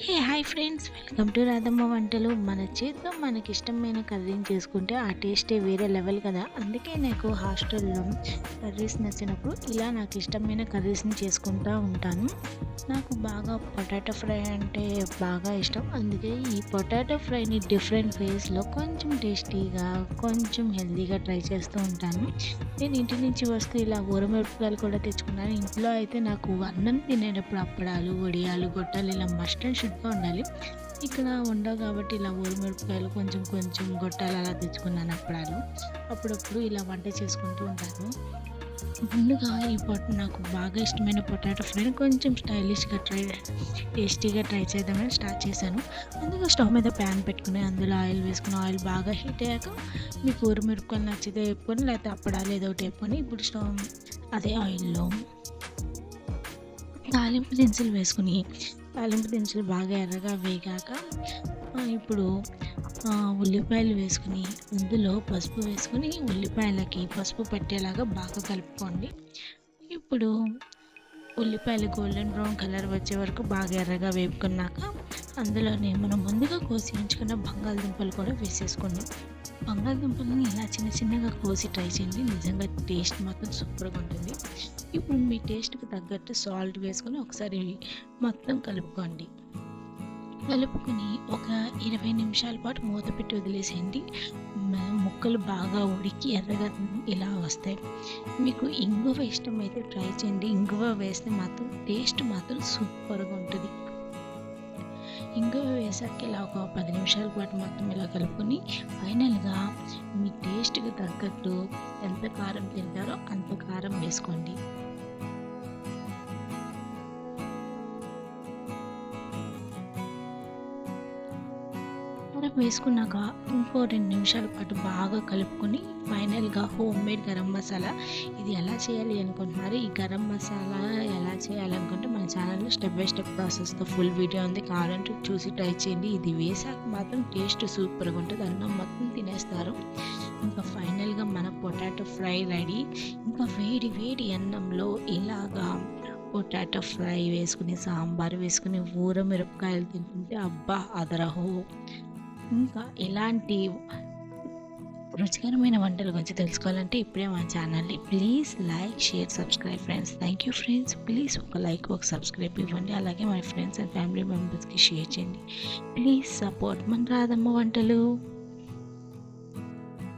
Hey hi friends welcome to Radhamma వంటలు మన చేతితో మనకి ఇష్టమైన కర్రీని చేసుకుంటే ఆ టేస్టే వేరే లెవెల్ కదా. అందుకే నాకు హాస్టల్లో కర్రీస్ నచ్చినప్పుడు ఇలా నాకు ఇష్టమైన కర్రీస్ని చేసుకుంటూ ఉంటాను. నాకు బాగా పొటాటో ఫ్రై అంటే బాగా ఇష్టం. అందుకే ఈ పొటాటో ఫ్రైని డిఫరెంట్ వేస్లో కొంచెం టేస్టీగా కొంచెం హెల్తీగా ట్రై చేస్తూ ఉంటాను. నేను ఇంటి నుంచి వస్తూ ఇలా ఊరమిరపకాయలు కూడా తెచ్చుకున్నాను. ఇంట్లో అయితే నాకు అన్నం తినేటప్పుడు అప్పడాలు వడియాలు గొట్టాలు ఇలా మస్ట్ అండ్ ఫిట్గా ఉండాలి. ఇక్కడ ఉండవు కాబట్టి ఇలా ఊరమిరపకాయలు కొంచెం కొంచెం గొట్టాలు అలా తెచ్చుకున్నాను అప్పడాలు. అప్పుడప్పుడు ఇలా వంట చేసుకుంటూ ఉంటాను. ముందుగా ఈ పొట్ నాకు బాగా ఇష్టమైన పొటాటో ఫ్రైని కొంచెం స్టైలిష్గా ట్రై టేస్టీగా ట్రై చేద్దామని స్టార్ట్ చేశాను. ముందుగా స్టవ్ మీద ప్యాన్ పెట్టుకుని అందులో ఆయిల్ వేసుకుని ఆయిల్ బాగా హీట్ అయ్యాక మీకు ఊరమిరపకాయలు నచ్చితే వేపుకొని లేకపోతే అప్పడాలు ఏదో ఒకటి వేపుకొని ఇప్పుడు స్టవ్ అదే ఆయిల్లో తాలింపు దినుసులు వేసుకుని తాలింపు దినుసులు బాగా ఎర్రగా వేగాక ఇప్పుడు ఉల్లిపాయలు వేసుకుని అందులో పసుపు వేసుకుని ఉల్లిపాయలకి పసుపు పట్టేలాగా బాగా కలుపుకోండి. ఇప్పుడు ఉల్లిపాయలు గోల్డెన్ బ్రౌన్ కలర్ వచ్చే వరకు బాగా ఎర్రగా వేపుకున్నాక అందులోనే మనం ముందుగా కోసి ఉంచుకున్న బంగాళదుంపలు కూడా వేసేసుకోండి. బంగాళదుంపలని ఇలా చిన్న చిన్నగా కోసి ట్రై చేయండి. నిజంగా టేస్ట్ మాత్రం సూపర్గా ఉంటుంది. ఇప్పుడు మీ టేస్ట్కి తగ్గట్టు సాల్ట్ వేసుకొని ఒకసారి మొత్తం కలుపుకోండి. కలుపుకొని ఒక ఇరవై నిమిషాల పాటు మూత పెట్టి వదిలేసేయండి. ముక్కలు బాగా ఉడికి ఎర్రగా ఇలా వస్తాయి. మీకు ఇంగువ ఇష్టమైతే ట్రై చేయండి. ఇంగువ వేస్తే మాత్రం టేస్ట్ మాత్రం సూపర్గా ఉంటుంది. ఇంగువ వేసాక ఇలా ఒక పది నిమిషాల పాటు మొత్తం ఇలా కలుపుకొని ఫైనల్గా మీ టేస్ట్కి తగ్గట్టు ఎంత కారం తింటారో అంత కారం వేసుకోండి. కారం వేసుకున్నాక ఇంకో రెండు నిమిషాల పాటు బాగా కలుపుకొని ఫైనల్గా హోమ్ మేడ్ గరం మసాలా ఇది ఎలా చేయాలి అనుకుంటున్నారు? ఈ గరం మసాలా ఎలా చేయాలనుకుంటే మన ఛానల్లో స్టెప్ బై స్టెప్ ప్రాసెస్తో ఫుల్ వీడియో ఉంది. కావాలంటే చూసి ట్రై చేయండి. ఇది వేసాక మాత్రం టేస్ట్ సూపర్గా ఉంటుంది. అన్నం మొత్తం తినేస్తారు. ఇంకా ఫైనల్గా మన పొటాటో ఫ్రై రెడీ. ఇంకా వేడి వేడి అన్నంలో ఇలాగా పొటాటో ఫ్రై వేసుకుని సాంబార్ వేసుకుని ఊర మిరపకాయలు తింటుంటే అబ్బా అదరహో. ఇంకా ఇలాంటి రుచికరమైన వంటల గురించి తెలుసుకోవాలంటే ఇప్పుడే మా ఛానల్ని please like share subscribe friends. Thank you friends please ఒక లైక్ ఒక సబ్స్క్రైబ్ ఇవ్వండి. అలాగే మన ఫ్రెండ్స్ అండ్ ఫ్యామిలీ మెంబర్స్కి షేర్ చేయండి. ప్లీజ్ సపోర్ట్ మన రాదమ్మ వంటలు.